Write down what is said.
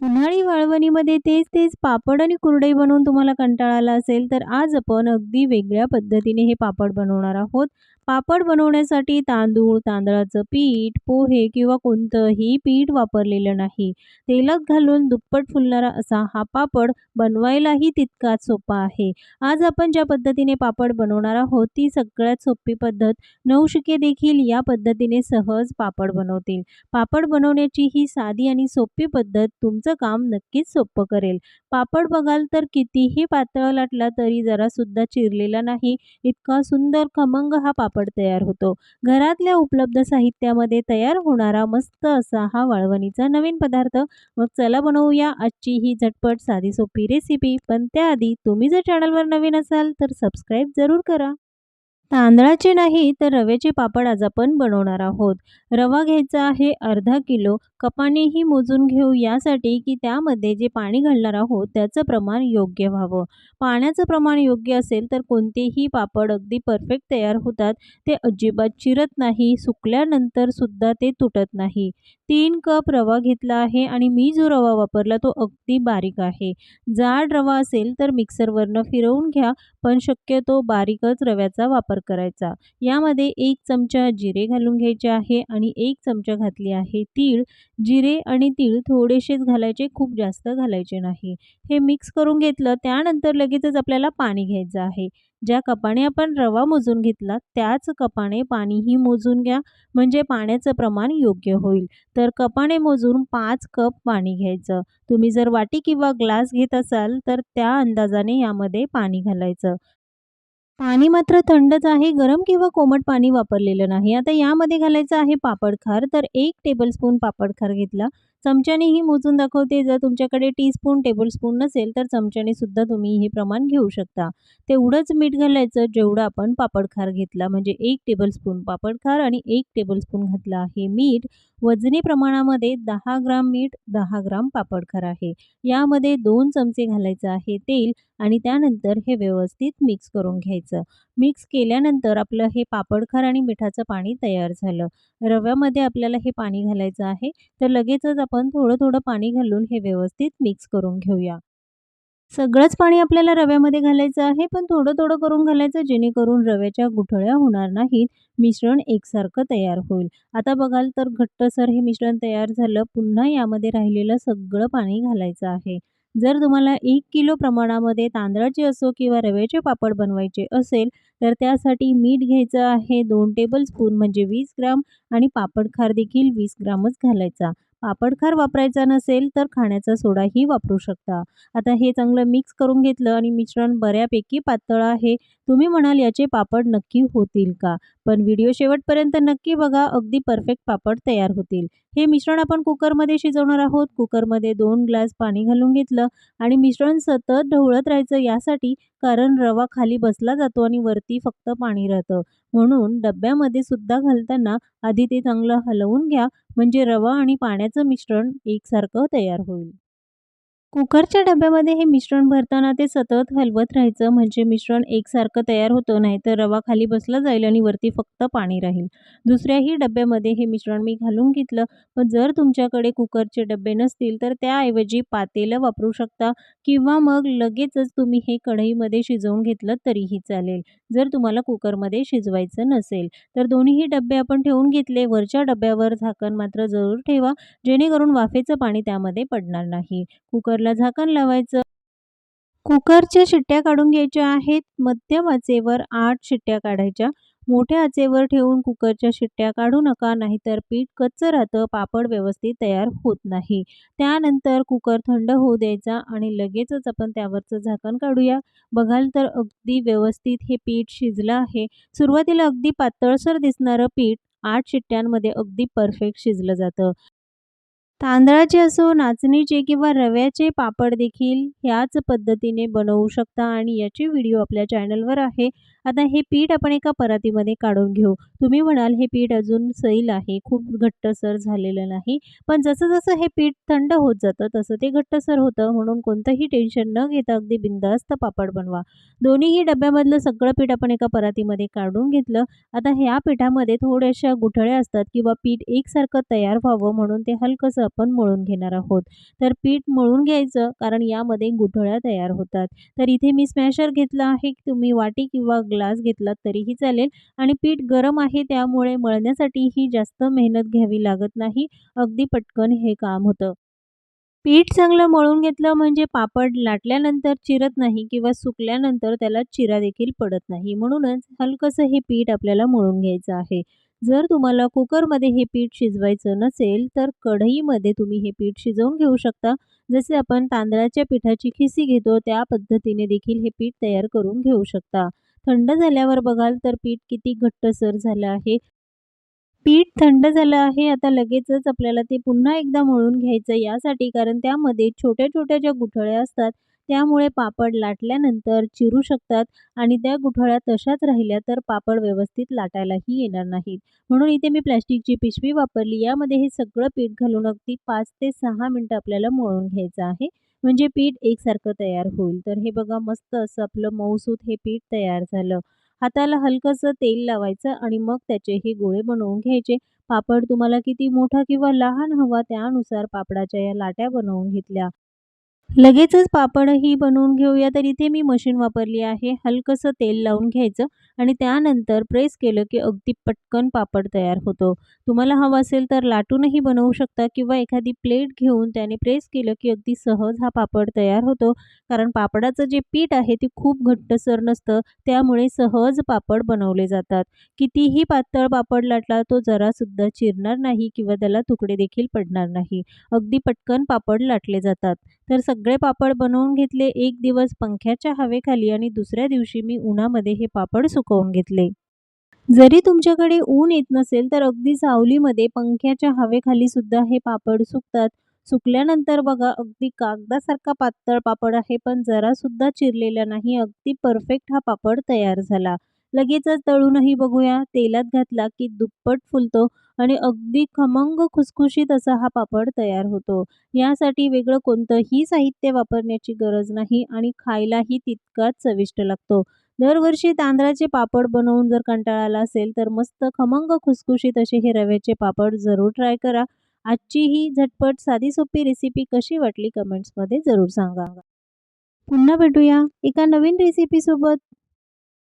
उन्हाळी वाळवणीमध्ये तेच तेच पापड आणि कुरडई बनवून तुम्हाला कंटाळा आला असेल तर आज आपण अगदी वेगळ्या पद्धतीने हे पापड बनवणार आहोत. पापड बनवण्यासाठी तांदूळ तांदळाचं पीठ पोहे किंवा कोणतंही पीठ वापरलेलं नाही. तेलात घालून दुप्पट फुलणारा असा हा पापड बनवायलाही तितकाच सोपा आहे. आज आपण ज्या पद्धतीने पापड बनवणार आहोत ती सगळ्यात सोपी पद्धत नवशिके देखील या पद्धतीने सहज पापड बनवतील. पापड बनवण्याची ही साधी आणि सोपी पद्धत तुमचं काम नक्कीच सोपं करेल. पापड बघाल तर कितीही पातळ लाटला तरी जरासुद्धा चिरलेला नाही इतका सुंदर खमंग हा पापड तयार होतो. घरातल्या उपलब्ध साहित्यामध्ये तयार होणारा मस्त असा हा वाळवणीचा नवीन पदार्थ. मग चला बनवूया आजची ही झटपट साधी सोपी रेसिपी पण त्याआधी तुम्ही जर चॅनलवर नवीन असाल तर सबस्क्राईब जरूर करा. तांदळाचे नाही तर रव्याचे पापड आज आपण बनवणार आहोत. रवा घ्यायचा आहे अर्धा किलो. कपानेही मोजून घेऊ यासाठी की त्यामध्ये जे पाणी घालणार आहोत त्याचं प्रमाण योग्य व्हावं. पाण्याचं प्रमाण योग्य असेल तर कोणतेही पापड अगदी परफेक्ट तयार होतात. ते अजिबात चिरत नाही. सुकल्यानंतर सुद्धा ते तुटत नाही. तीन कप रवा घेतला आहे आणि मी जो रवा वापरला तो अगदी बारीक आहे. जाड रवा असेल तर मिक्सरवरनं फिरवून घ्या पण शक्यतो बारीकच रव्याचा वापर करायचा. यामध्ये एक चमचा जिरे घालून घ्यायचे आहे आणि एक चमचा घातली आहे तीळ. जिरे आणि तीळ थोडेसेच घालायचे खूप जास्त घालायचे नाही. हे मिक्स करून घेतलं त्यानंतर लगेचच आपल्याला पाणी घ्यायचं आहे. ज्या कपाने आपण रवा मोजून घेतला त्याच कपाने पाणीही मोजून घ्या. म्हणजे पाण्याचं प्रमाण योग्य होईल. तर कपाने मोजून पाच कप पाणी घ्यायचं. तुम्ही जर वाटी किंवा ग्लास घेत असाल तर त्या अंदाजाने यामध्ये पाणी घालायचं. पाणी मात्र थंडच आहे. गरम किंवा कोमट पाणी वापरलेलं नाही. आता यामध्ये घालायचं आहे पापडखार तर एक टेबलस्पून पापडखार घेतला. चमच्यानेही मोजून दाखवते. जर तुमच्याकडे टीस्पून टेबलस्पून नसेल तर चमच्याने सुद्धा तुम्ही हे प्रमाण घेऊ शकता. तेवढंच मीठ घालायचं जेवढं आपण पापडखार घेतला. म्हणजे एक टेबलस्पून पापडखार आणि एक टेबलस्पून घातला आहे मीठ. वजनी प्रमाणामध्ये दहा ग्राम मीठ दहा ग्राम पापडखार आहे. यामध्ये दोन चमचे घालायचं आहे तेल आणि त्यानंतर हे व्यवस्थित मिक्स करून घ्यायचं. मिक्स केल्यानंतर आपलं हे पापडखार आणि मिठाचं पाणी तयार झालं. रव्यामध्ये आपल्याला हे पाणी घालायचं आहे. तर लगेचच आपण थोडं थोडं पाणी घालून हे व्यवस्थित मिक्स करून घेऊया. सगळंच पाणी आपल्याला रव्यामध्ये घालायचं आहे पण थोडं थोडं करून घालायचं जेणेकरून रव्याच्या गुठळ्या होणार नाहीत. मिश्रण एकसारखं तयार होईल. आता बघाल तर घट्टसर हे मिश्रण तयार झालं पुन्हा यामध्ये राहिलेलं सगळं पाणी घालायचं आहे. जर तुम्हाला एक किलो प्रमाणामध्ये तांदळाचे असो किंवा रव्याचे पापड बनवायचे असेल तर त्यासाठी मीठ घ्यायचं आहे दोन टेबलस्पून म्हणजे वीस ग्राम आणि पापडखार देखील वीस ग्रामच घालायचा. पापडखार वापरायचा नसेल तर खाण्याचा सोडाही वापरू शकता. आता हे चांगलं मिक्स करून घेतलं आणि मिश्रण बऱ्यापैकी पातळ आहे. तुम्ही म्हणाल याचे पापड नक्की होतील का? पण व्हिडिओ शेवटपर्यंत नक्की बघा अगदी परफेक्ट पापड तयार होतील. हे मिश्रण आपण कुकरमध्ये शिजवणार आहोत. कुकरमध्ये दोन ग्लास पाणी घालून घेतलं आणि मिश्रण सतत ढवळत राहायचं यासाठी कारण रवा खाली बसला जातो आणि वरती फक्त पाणी राहतं. म्हणून डब्यामध्ये सुद्धा घालताना आधी ते चांगलं हलवून घ्या. म्हणजे रवा आणि पाण्याचं मिश्रण एकसारखं तयार होईल. कुकरच्या डब्यामध्ये हे मिश्रण भरताना ते सतत हलवत राहायचं. म्हणजे मिश्रण एकसारखं तयार होतं नाही तर रवा खाली बसला जाईल आणि वरती फक्त पाणी राहील. दुसऱ्याही डब्यामध्ये हे मिश्रण मी घालून घेतलं. पण जर तुमच्याकडे कुकरचे डबे नसतील तर त्याऐवजी पातेलं वापरू शकता किंवा मग लगेचच तुम्ही हे कढईमध्ये शिजवून घेतलं तरीही चालेल. जर तुम्हाला कुकरमध्ये शिजवायचं नसेल तर दोन्हीही डबे आपण ठेवून घेतले. वरच्या डब्यावर झाकण मात्र जरूर ठेवा. जेणेकरून वाफेचं पाणी त्यामध्ये पडणार नाही. कुकर कुकरला झाकण लावायचं. कुकरच्या शिट्ट्या काढून घ्यायच्या आहेत. मध्यम आचेवर आठ शिट्ट्या काढायच्या. मोठ्या आचेवर ठेवून कुकरच्या शिट्ट्या काढू नका नाहीतर पीठ कच्चं राहतं पापड व्यवस्थित तयार होत नाही. त्यानंतर कुकर थंड होऊ द्यायचा आणि लगेचच आपण त्यावरचं झाकण काढूया. बघाल तर अगदी व्यवस्थित हे पीठ शिजलं आहे. सुरुवातीला अगदी पातळसर दिसणारं पीठ आठ शिट्ट्यांमध्ये अगदी परफेक्ट शिजलं जातं. तांदळाचे असो नाचणीचे किंवा रव्याचे पापड देखील ह्याच पद्धतीने बनवू शकता आणि याचे व्हिडिओ आपल्या चॅनलवर आहे. आता हे पीठ आपण एका परातीमध्ये काढून घेऊ. तुम्ही म्हणाल हे पीठ अजून सैल आहे खूप घट्टसर झालेलं नाही. पण जसं जसं हे पीठ थंड होत जातं तसं ते घट्टसर होतं. म्हणून कोणतंही टेन्शन न घेता अगदी बिंदास्त पापड बनवा. दोन्हीही डब्यामधलं सगळं पीठ आपण एका परातीमध्ये काढून घेतलं. आता ह्या पिठामध्ये थोड्याशा गुठळ्या असतात किंवा पीठ एकसारखं तयार व्हावं म्हणून ते हलकंसं आपण मळून घेणार आहोत. तर पीठ मळून घ्यायचं कारण यामध्ये गुठळ्या तयार होतात. तर इथे मी स्मॅशर घेतला आहे. तुम्ही वाटी किंवा ग्लास घेतलात तरीही चालेल. आणि पीठ गरम आहे त्यामुळे मळण्यासाठीही जास्त मेहनत घ्यावी लागत नाही. अगदी पटकन हे काम होतं. पीठ चांगलं मळून घेतलं म्हणजे पापड लाटल्यानंतर चिरत नाही किंवा सुकल्यानंतर त्याला चिरा देखील पडत नाही. म्हणूनच हलकंसं हे पीठ आपल्याला मळून घ्यायचं आहे. जर तुम्हाला कुकरमध्ये हे पीठ शिजवायचं नसेल तर कढईमध्ये तुम्ही हे पीठ शिजवून घेऊ शकता. जसे आपण तांदळाच्या पिठाची खिसी घेतो त्या पद्धतीने देखील हे पीठ तयार करून घेऊ शकता. थंड झाल्यावर बघाल तर पीठ किती घट्टसर झालं आहे. पीठ थंड झालं आहे आता लगेचच आपल्याला ते पुन्हा एकदा मळून घ्यायचं यासाठी कारण त्यामध्ये छोट्या छोट्या ज्या गुठळ्या असतात त्यामुळे पापड लाटल्यानंतर चिरू शकतात आणि त्या गुठळ्या तशाच राहिल्या तर पापड व्यवस्थित लाटायलाही येणार नाहीत. म्हणून इथे मी प्लॅस्टिकची पिशवी वापरली यामध्ये हे सगळं पीठ घालून अगदी पाच ते सहा मिनटं आपल्याला मळून घ्यायचं आहे. म्हणजे पीठ एकसारखं तयार होईल. तर हे बघा मस्त असं आपलं मऊसूत हे पीठ तयार झालं. हाताला हलकंसं तेल लावायचं आणि मग त्याचे हे गोळे बनवून घ्यायचे. पापड तुम्हाला किती मोठा किंवा लहान हवा त्यानुसार पापडाच्या या लाट्या बनवून घेतल्या. लगेचच पापडही बनवून घेऊया तर इथे मी मशीन वापरली आहे. हलकंसं तेल लावून घ्यायचं आणि त्यानंतर प्रेस केलं की अगदी पटकन पापड तयार होतो. तुम्हाला हवं असेल तर लाटूनही बनवू शकता किंवा एखादी प्लेट घेऊन त्याने प्रेस केलं की अगदी सहज हा पापड तयार होतो. कारण पापडाचं जे पीठ आहे ते खूप घट्टसर नसतं त्यामुळे सहज पापड बनवले जातात. कितीही पातळ पापड लाटला तो जरासुद्धा चिरणार नाही किंवा त्याला तुकडे देखील पडणार नाही. अगदी पटकन पापड लाटले जातात. तर सगळे पापड बनवून घेतले. एक दिवस पंख्याच्या हवेखाली आणि दुसऱ्या दिवशी मी उन्हामध्ये हे पापड सुकवून घेतले. जरी तुमच्याकडे ऊन येत नसेल तर अगदी सावलीमध्ये पंख्याच्या हवेखाली सुद्धा हे पापड सुकतात. सुकल्यानंतर बघा अगदी कागदासारखा पातळ पापड आहे पण जरासुद्धा चिरलेला नाही. अगदी परफेक्ट हा पापड तयार झाला. लगेचच तळूनही बघूया. तेलात घातला की दुप्पट फुलतो आणि अगदी खमंग खुसखुशीत असा हा पापड तयार होतो. यासाठी वेगळं कोणतंही साहित्य वापरण्याची गरज नाही आणि खायलाही तितकाच चविष्ट लागतो. दरवर्षी तांदळाचे पापड बनवून जर कंटाळा आला असेल तर मस्त खमंग खुसखुशीत असे हे रव्याचे पापड जरूर ट्राय करा. आजची ही झटपट साधी सोपी रेसिपी कशी वाटली कमेंट्समध्ये जरूर सांगा. पुन्हा भेटूया एका नवीन रेसिपीसोबत